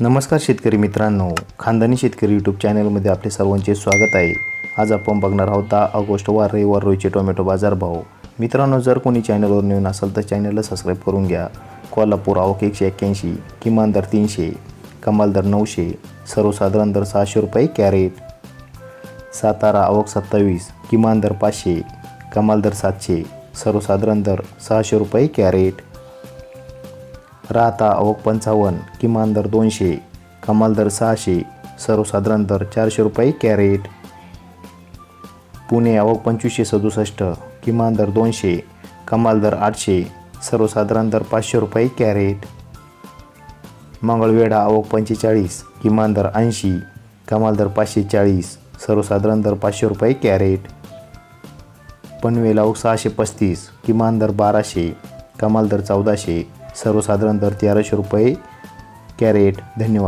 नमस्कार शेतकरी मित्रांनो. खानदानी शेतकरी यूट्यूब चॅनलमध्ये आपले सर्वांचे स्वागत आहे. आज आपण बघणार आहोत दहा ऑगस्ट वार रविवार रोजचे टोमॅटो बाजारभाव मित्रांनो जर कोणी चॅनलवर नवीन असेल तर चॅनलला सबस्क्राईब करून घ्या. कोल्हापूर आवक एकशे एक्क्याऐंशी किमान दर तीनशे कमाल दर नऊशे सर्वसाधारण दर सहाशे रुपये कॅरेट. सातारा आवक सत्तावीस किमान दर पाचशे कमाल दर सातशे सर्वसाधारण दर सहाशे रुपये कॅरेट. राहता आवक पंचावन्न किमान दर दोनशे कमाल दर सहाशे सर्वसाधारण दर चारशे रुपये कॅरेट. पुणे आवक पंचवीसशे सदुसष्ट किमान दर दोनशे कमाल दर आठशे सर्वसाधारण दर पाचशे रुपये कॅरेट. मंगळवेढा आवक पंचेचाळीस किमान दर ऐंशी कमाल दर पाचशे चाळीस सर्वसाधारण दर पाचशे रुपये कॅरेट. पनवेल आवक सहाशे पस्तीस किमान दर बाराशे कमाल दर चौदाशे सर्वसाधारण दर तेराशे रुपये कॅरेट. धन्यवाद.